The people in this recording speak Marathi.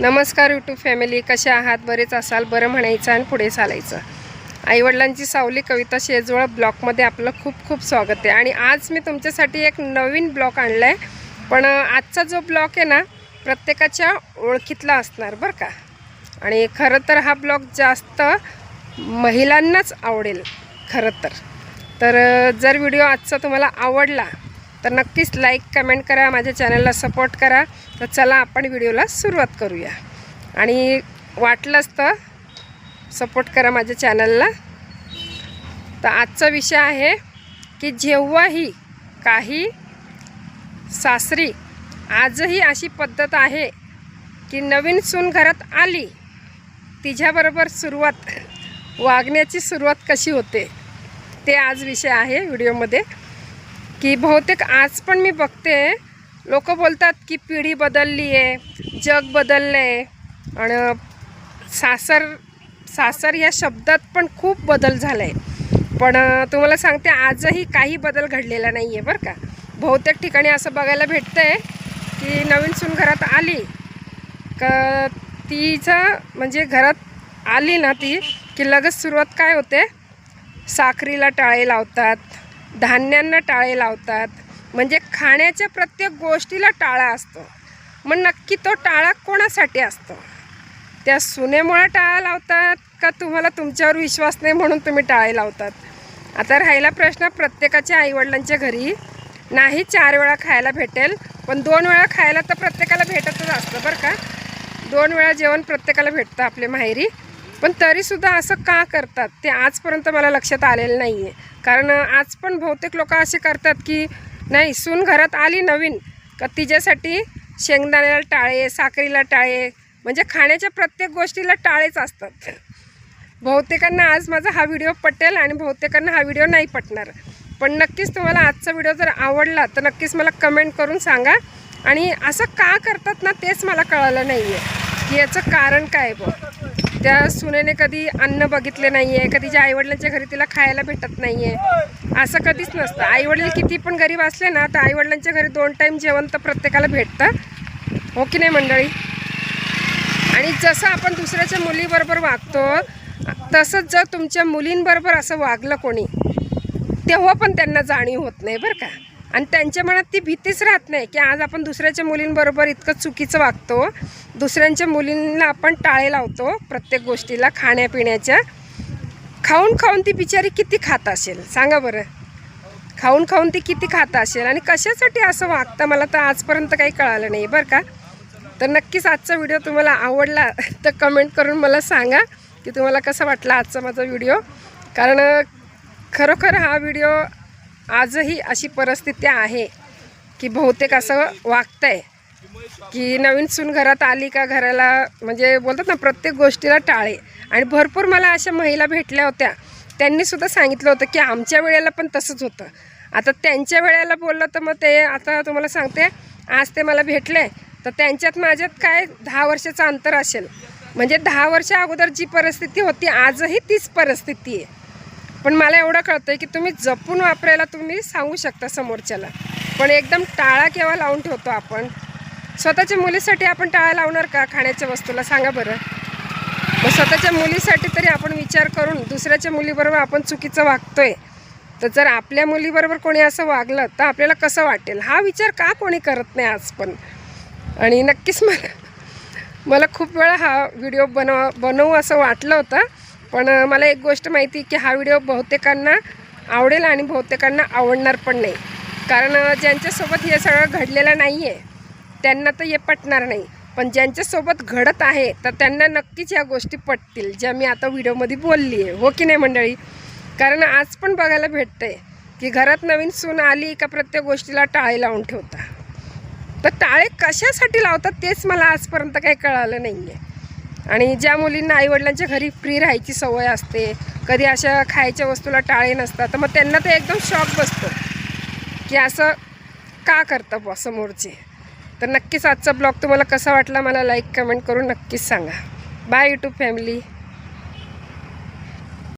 नमस्कार यूट्यूब फॅमिली कशा आहात? बरेच असाल बरं म्हणायचं आणि पुढे चालायचं. आईवडिलांची सावली कविता शेजवळ ब्लॉकमध्ये आपलं खूप खूप स्वागत आहे. आणि आज मी तुमच्यासाठी एक नवीन ब्लॉक आणला आहे पण आजचा जो ब्लॉक आहे ना प्रत्येकाच्या ओळखीतला असणार बरं का? आणि खरं तर हा ब्लॉग जास्त महिलांनाच आवडेल खरं तर. तर जर व्हिडिओ आजचा तुम्हाला आवडला तर नक्कीच लाईक कमेंट करा माझ्या चॅनलला सपोर्ट करा. तर चला आपण व्हिडिओला सुरुवात करूया. आणि वाटलंच तर सपोर्ट करा माझ्या चॅनलला तर आजचा विषय आहे की जेव्हाही काही सासरी आजही अशी पद्धत आहे की नवीन सून घरात आली तिच्याबरोबर सुरुवात वागण्याची सुरुवात कशी होते ते आज विषय आहे व्हिडिओमध्ये की बहुतेक आज पण मी बघते. लोक बोलतात की पिढी बदलली आहे जग बदललं आहे आणि सासर सासर या शब्दात पण खूप बदल झाला आहे पण तुम्हाला सांगते आजही काही बदल घडलेला नाही आहे बरं का. बहुतेक ठिकाणी असं बघायला भेटतं आहे की नवीन सून घरात आली का तिचं म्हणजे घरात आली ना ती की लगेच सुरुवात काय होते? साखरीला टाळे लावतात धान्यांना टाळे लावतात. म्हणजे खाण्याच्या प्रत्येक गोष्टीला टाळा असतो. मग नक्की तो टाळा कोणासाठी असतो? त्या सुनेमुळे टाळा लावतात का तुम्हाला तुमच्यावर विश्वास नाही म्हणून तुम्ही टाळे लावतात? आता राहिला प्रश्न प्रत्येकाच्या आईवडिलांच्या घरी. नाही चार वेळा खायला भेटेल पण दोन वेळा खायला तर प्रत्येकाला भेटतच असतं बरं का? दोन वेळा जेवण प्रत्येकाला भेटतं आपले माहेरी. पण तरीसुद्धा असं का करतात? ते आजपर्यंत मला लक्षात आलेलं नाही आहे कारण आज पण बहुतेक लोक असे करतात की नाही सून घरात आली नवीन का तिच्यासाठी शेंगदाण्याला टाळे साखरीला टाळे म्हणजे खाण्याच्या प्रत्येक गोष्टीला टाळेच असतात. बहुतेकांना आज माझा हा व्हिडिओ पटेल आणि बहुतेकांना हा व्हिडिओ नाही पटणार. पण नक्कीच तुम्हाला आजचा व्हिडिओ जर आवडला तर नक्कीच मला कमेंट करून सांगा. आणि असं का करतात ना तेच मला कळालं नाही आहे की याचं कारण काय बघ? त्या सुनेने कधी अन्न बघितले नाही आहे कधी ज्या आईवडिलांच्या घरी तिला खायला भेटत नाही आहे असं कधीच नसतं. आईवडील किती पण गरीब असले ना तर आईवडिलांच्या घरी दोन टाईम जेवण तर प्रत्येकाला भेटतं. हो की नाही मंडळी? आणि जसं आपण दुसऱ्याच्या मुलीबरोबर वागतो तसंच जर तुमच्या मुलींबरोबर असं वागलं कोणी तेव्हा पण त्यांना जाणीव होत नाही बरं का. आणि त्यांच्या मनात ती भीतीच राहत नाही की आज आपण दुसऱ्याच्या मुलींबरोबर इतकं चुकीचं वागतो. दुसऱ्यांच्या मुलींना आपण टाळे लावतो प्रत्येक गोष्टीला खाण्यापिण्याच्या. खाऊन खाऊन ती बिचारी किती खात असेल? सांगा बरं. खाऊन खाऊन ती किती खात असेल? आणि कशासाठी असं वागतं? मला तर आजपर्यंत काही कळालं नाही बरं का. तर नक्कीच आजचा व्हिडिओ तुम्हाला आवडला तर कमेंट करून मला सांगा की तुम्हाला कसं वाटला आजचा माझा व्हिडिओ. कारण खरोखर हा व्हिडिओ आजही अशी परिस्थिती आहे की बहुतेक असं वागतं आहे की नवीन सून घरात आली का घराला म्हणजे बोलतात ना प्रत्येक गोष्टीला टाळे. आणि भरपूर मला अशा महिला भेटल्या होत्या. त्यांनी सुद्धा सांगितलं होतं की आमच्या वेळेला पण तसंच होतं. आता त्यांच्या वेळेला बोललं तर मग ते आता तुम्हाला सांगते आज ते मला भेटले तर त्यांच्यात माझ्यात काय दहा वर्षाचं अंतर असेल? म्हणजे दहा वर्षा अगोदर जी परिस्थिती होती आजही तीच परिस्थिती आहे. पण मला एवढं कळतं की तुम्ही जपून वापरायला तुम्ही सांगू शकता समोरच्याला. पण एकदम टाळा केव्हा लावून ठेवतो आपण? स्वतःच्या मुलीसाठी आपण टाळा लावणार का खाण्याच्या वस्तूला? सांगा बरं. मग स्वतःच्या मुलीसाठी तरी आपण विचार करून दुसऱ्याच्या मुलीबरोबर आपण चुकीचं वागतोय. तर जर आपल्या मुलीबरोबर कोणी असं वागलं तर आपल्याला कसं वाटेल? हा विचार का कोणी करत नाही आज पण? आणि नक्कीच मला मला खूप वेळा हा व्हिडिओ बनव बनवू असं वाटलं होतं. पण मला एक गोष्ट माहिती की हा व्हिडिओ बहुतेकांना आवडेल आणि बहुतेकांना आवडणार पण नाही. कारण ज्यांच्यासोबत हे सगळं घडलेलं नाही आहे त्यांना तर हे पटणार नाही. पण ज्यांच्यासोबत घडत आहे तर त्यांना नक्कीच या गोष्टी पटतील ज्या मी आता व्हिडिओमध्ये बोलली आहे. हो की नाही मंडळी? कारण आज पण बघायला भेटतं आहे की घरात नवीन सून आली का प्रत्येक गोष्टीला टाळे लावून ठेवता. तर टाळे कशासाठी लावतात तेच मला आजपर्यंत काही कळालं नाही आहे आणि ज्या मुलींना आईवडिलांच्या घरी फ्री राहायची सवय असते कधी अशा खायच्या वस्तूला टाळे नसतात तर मग त्यांना ते एकदम शॉक बसतो. की असं का करतं बॉ समोरचे? तर नक्कीच आजचा ब्लॉग तुम्हाला कसा वाटला मला लाईक कमेंट करून नक्कीच सांगा. Bye YouTube family